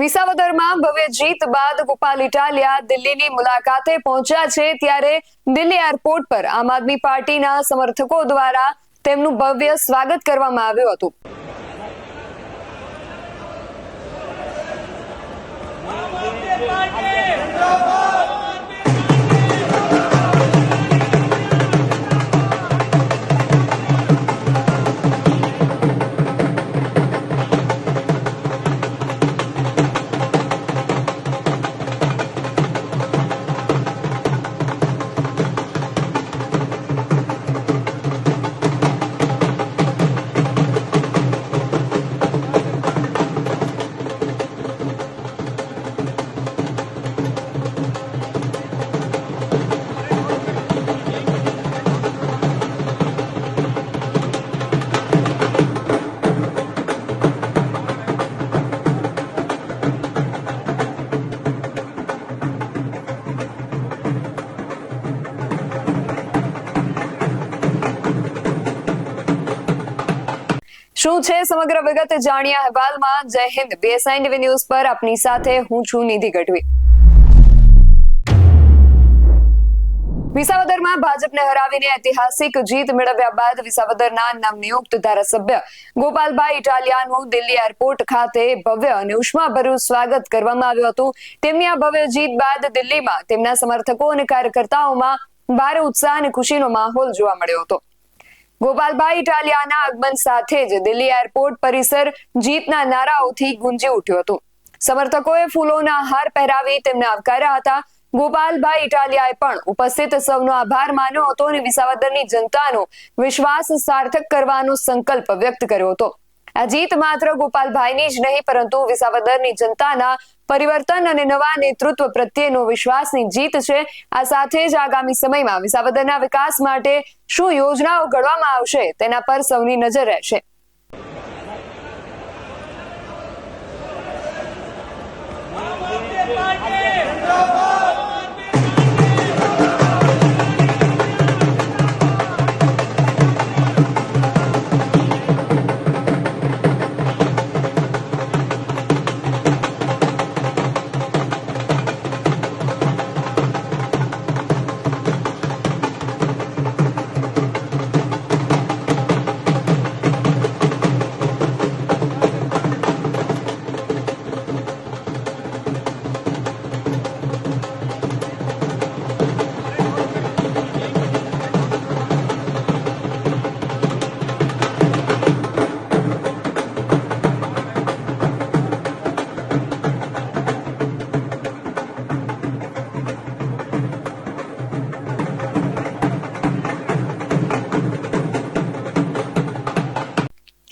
વિસાવદરમાં ભવ્ય જીત બાદ ગોપાલ ઇટાલિયા દિલ્હીની મુલાકાતે પહોંચ્યા છે ત્યારે દિલ્હી એરપોર્ટ પર આમ આદમી પાર્ટીના સમર્થકો દ્વારા તેમનું ભવ્ય સ્વાગત કરવામાં આવ્યું હતું. શું છે સમગ્ર વિગત જાણ્યા અહેવાલમાં? જય હિન્દ. બીએસઆઈ ટીવી ન્યૂઝ પર આપની સાથે હું છું નિધિ ગઢવી. વિસાવદરમાં ભાજપને હરાવીને ઐતિહાસિક જીત મેળવ્યા બાદ વિસાવદરના નવનિયુક્ત ધારાસભ્ય ગોપાલભાઈ ઇટાલિયાનું દિલ્હી એરપોર્ટ ખાતે ભવ્ય અને ઉષ્માભર્યું સ્વાગત કરવામાં આવ્યું હતું. તેમની આ ભવ્ય જીત બાદ દિલ્હીમાં તેમના સમર્થકો અને કાર્યકર્તાઓમાં ભારે ઉત્સાહ અને ખુશીનો માહોલ જોવા મળ્યો હતો. ગોપાલભાઈ ઇટાલિયાના આગમન સાથે જ દિલ્હી એરપોર્ટ પરિસર જીતના નારાઓથી ગુંજી ઉઠ્યું હતું. સમર્થકોએ ફૂલોના હાર પહેરાવી તેમને આવકાર્યા હતા. ગોપાલભાઈ ઇટાલિયાએ પણ ઉપસ્થિત સૌનો આભાર માન્યો હતો અને વિસાવદરની જનતાનો વિશ્વાસ સાર્થક કરવાનો સંકલ્પ વ્યક્ત કર્યો હતો. આ જીત માત્ર ગોપાલભાઈની જ નહીં, પરંતુ વિસાવદરની જનતાના પરિવર્તન અને નવા નેતૃત્વ પ્રત્યેનો વિશ્વાસની જીત છે. આ સાથે જ આગામી સમયમાં વિસાવદરના વિકાસ માટે શું યોજનાઓ ઘડવામાં આવશે, તેના પર સૌની નજર રહેશે.